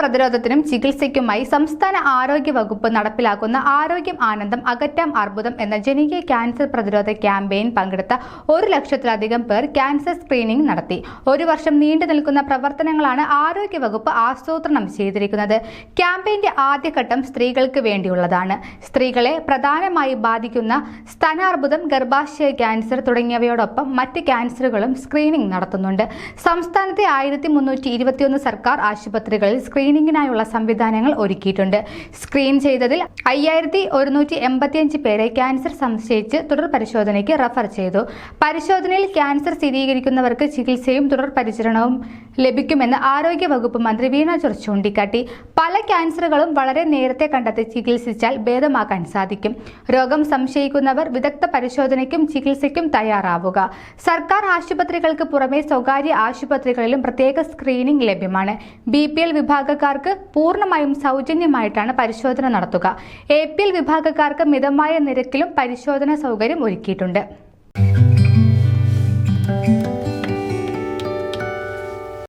പ്രതിരോധത്തിനും ചികിത്സയ്ക്കുമായി സംസ്ഥാന ആരോഗ്യ വകുപ്പ് നടപ്പിലാക്കുന്ന ആരോഗ്യം ആനന്ദം അകറ്റാം അർബുദം എന്ന ജനകീയ ക്യാൻസർ പ്രതിരോധ ക്യാമ്പയിൻ പങ്കെടുത്ത ഒരു ലക്ഷത്തിലധികം പേർ ക്യാൻസർ സ്ക്രീനിംഗ് നടത്തി. ഒരു വർഷം നീണ്ടു നിൽക്കുന്ന പ്രവർത്തനങ്ങളാണ് ആരോഗ്യ വകുപ്പ് ആസൂത്രണം ചെയ്തിരിക്കുന്നത്. ക്യാമ്പയിന്റെ ആദ്യഘട്ടം സ്ത്രീകൾക്ക് വേണ്ടിയുള്ളതാണ്. സ്ത്രീകളെ പ്രധാനമായി ബാധിക്കുന്ന സ്തനാർബുദം ഗർഭാശയ ക്യാൻസർ തുടങ്ങിയവയോടൊപ്പം മറ്റ് ക്യാൻസറുകളും സ്ക്രീനിംഗ് നടത്തുന്നുണ്ട്. സംസ്ഥാനത്തെ ആയിരത്തി സർക്കാർ ആശുപത്രികളിൽ സ്ക്രീനിങ്ങിനായുള്ള സംവിധാനങ്ങൾ ഒരുക്കിയിട്ടുണ്ട്. സ്ക്രീൻ ചെയ്തതിൽ അയ്യായിരത്തി ഒരുന്നൂറ്റി എൺപത്തിയഞ്ച് പേരെ ക്യാൻസർ സംശയിച്ച് തുടർ പരിശോധനയ്ക്ക് റഫർ ചെയ്തു. പരിശോധനയിൽ ക്യാൻസർ സ്ഥിരീകരിക്കുന്നവർക്ക് ചികിത്സയും തുടർ പരിചരണവും ലഭിക്കുമെന്ന് ആരോഗ്യ വകുപ്പ് മന്ത്രി വീണ ജോർജ് ചൂണ്ടിക്കാട്ടി. പല ക്യാൻസറുകളും വളരെ നേരത്തെ കണ്ടെത്തി ചികിത്സിച്ചാൽ ഭേദമാക്കാൻ സാധിക്കും. രോഗം സംശയിക്കുന്നവർ വിദഗ്ധ പരിശോധനയ്ക്കും ചികിത്സയ്ക്കും തയ്യാറാവുക. സർക്കാർ ആശുപത്രികൾക്ക് പുറമെ സ്വകാര്യ ആശുപത്രികളിലും പ്രത്യേക സ്ക്രീനിംഗ് ലഭ്യമാണ്. ബി വിഭാഗക്കാർക്ക് പൂർണമായും സൗജന്യമായിട്ടാണ് പരിശോധന നടത്തുക. എ വിഭാഗക്കാർക്ക് മിതമായ നിരക്കിലും പരിശോധന സൗകര്യം ഒരുക്കിയിട്ടുണ്ട്.